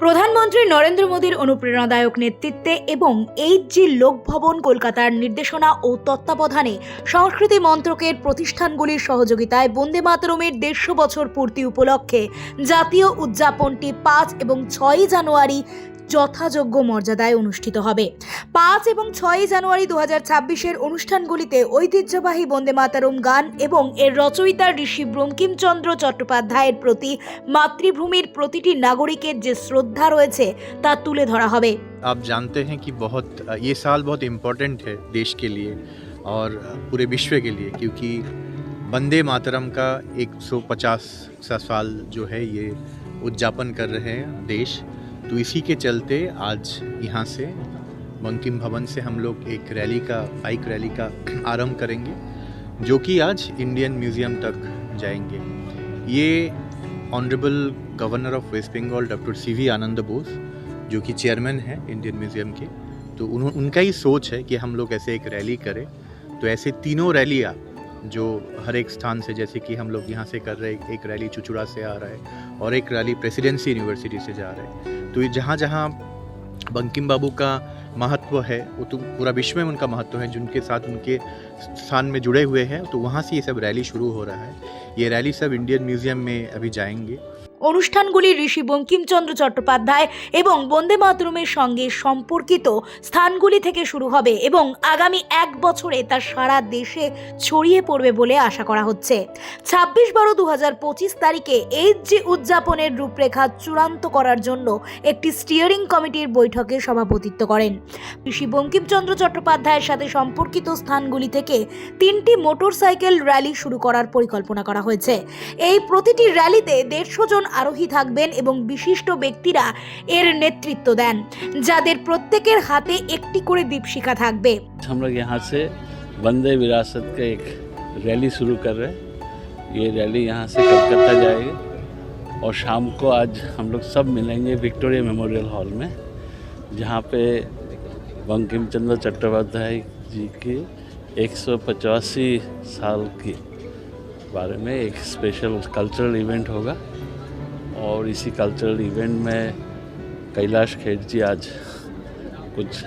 প্রধানমন্ত্রী নরেন্দ্র মোদীর অনুপ্রেরণাদায়ক নেতৃত্বে এবং এইচ জি লোকভবন কলকাতার নির্দেশনা ও তত্ত্বাবধানে সংস্কৃতি মন্ত্রকের প্রতিষ্ঠানগুলির সহযোগিতায় বন্দে মাতরমের দেড়শো বছর পূর্তি উপলক্ষে জাতীয় উদযাপনটি পাঁচ এবং ছয়ই জানুয়ারি যথাযোগ্য মর্যাদায় অনুষ্ঠিত হবে পাঁচ এবং ছয়ই জানুয়ারি দু হাজার ছাব্বিশের অনুষ্ঠানগুলিতে ঐতিহ্যবাহী বন্দে মাতারম গান এবং এর রচয়িতা ঋষি বঙ্কিমচন্দ্র চট্টোপাধ্যায়ের প্রতি মাতৃভূমির প্রতিটি নাগরিকের যে শ্রদ্ধা রয়েছে তা তুলে ধরা হবে आप जानते हैं कि बहुत ये साल बहुत इम्पोर्टेंट है देश के लिए और पूरे विश्व के लिए क्योंकि वंदे मातरम का 150 सा साल जो है ये उद्यापन कर रहे हैं देश तो इसी के चलते आज यहाँ से बंकिम भवन से हम लोग एक रैली का, बाइक रैली का आरंभ करेंगे, जो कि आज इंडियन म्यूज़ियम तक जाएँगे। ये honourable governor of West Bengal, doctor C V Ananda Bose, जो कि चेयरमैन हैं इंडियन म्यूज़ियम के तो उन्हों, उनका ही सोच है कि हम लोग ऐसे एक रैली करें। तो ऐसे तीनों रैलियाँ जो हर एक स्थान से जैसे कि हम लोग यहाँ से कर रहे हैं, एक रैली चुचुड़ा से आ रहा है और एक रैली प्रेसिडेंसी यूनिवर्सिटी से जा रहा है। तो ये जहाँ जहाँ बंकिम बाबू का महत्व है, वो तो पूरा विश्व में उनका महत्व है, जिनके साथ उनके स्थान में जुड़े हुए हैं तो वहाँ से ये सब रैली शुरू हो रहा है। ये रैली सब इंडियन म्यूज़ियम में अभी जाएँगे। অনুষ্ঠানগুলি ঋষি বঙ্কিমচন্দ্র চট্টোপাধ্যায় এবং বন্দে মাতরমের সঙ্গে সম্পর্কিত স্থানগুলি থেকে শুরু হবে এবং আগামী এক বছরে তা সারা দেশে ছড়িয়ে পড়বে বলে আশা করা হচ্ছে। ছাব্বিশ বারো দু হাজার পঁচিশ তারিখে এইচ জি উদযাপনের রূপরেখা চূড়ান্ত করার জন্য একটি স্টিয়ারিং কমিটির বৈঠকে সভাপতিত্ব করেন। ঋষি বঙ্কিমচন্দ্র চট্টোপাধ্যায়ের সাথে সম্পর্কিত স্থানগুলি থেকে তিনটি মোটরসাইকেল র্যালি শুরু করার পরিকল্পনা করা হয়েছে। এই প্রতিটি র্যালিতে দেড়শো জন আরোহী থাকবেন এবং বিশিষ্ট ব্যক্তিরা এর নেতৃত্ব দেন যাদের প্রত্যেকের হাতে একটি করে দীপশিখা থাকবে हम लोग यहाँ से वंदे विरासत का एक रैली शुरू कर रहे हैं ये रैली यहाँ से कलकत्ता जाएगी और शाम को आज हम लोग सब मिलेंगे विक्टोरिया मेमोरियल हॉल में जहाँ पे बंकिम चंद्र चट्टोपाध्याय जी की एक साल की बारे में एक स्पेशल कल्चरल इवेंट होगा और इसी कल्चरल इवेंट में कैलाश खेर जी आज कुछ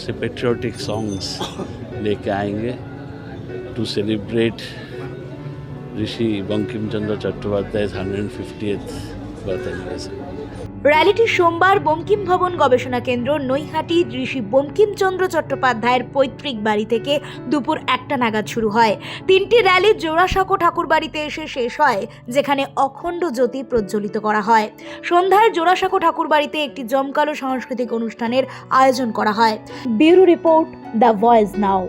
से पेट्रियाटिक सॉन्ग्स लेके आएँगे to celebrate Rishi Bankim Chandra Chattopadhyay hundred fifty র্যালিটি সোমবার বঙ্কিম ভবন গবেষণা কেন্দ্র নৈহাটি ঋষি বঙ্কিমচন্দ্র চট্টোপাধ্যায়ের পৈতৃক বাড়ি থেকে দুপুর একটা নাগাদ শুরু হয়। তিনটি র্যালি জোড়াসাঁকো ঠাকুরবাড়িতে এসে শেষ হয়, যেখানে অখণ্ড জ্যোতি প্রজ্বলিত করা হয়। সন্ধ্যায় জোড়াসাঁকো ঠাকুরবাড়িতে একটি জমকালো সাংস্কৃতিক অনুষ্ঠানের আয়োজন করা হয়। Bureau report the voice now.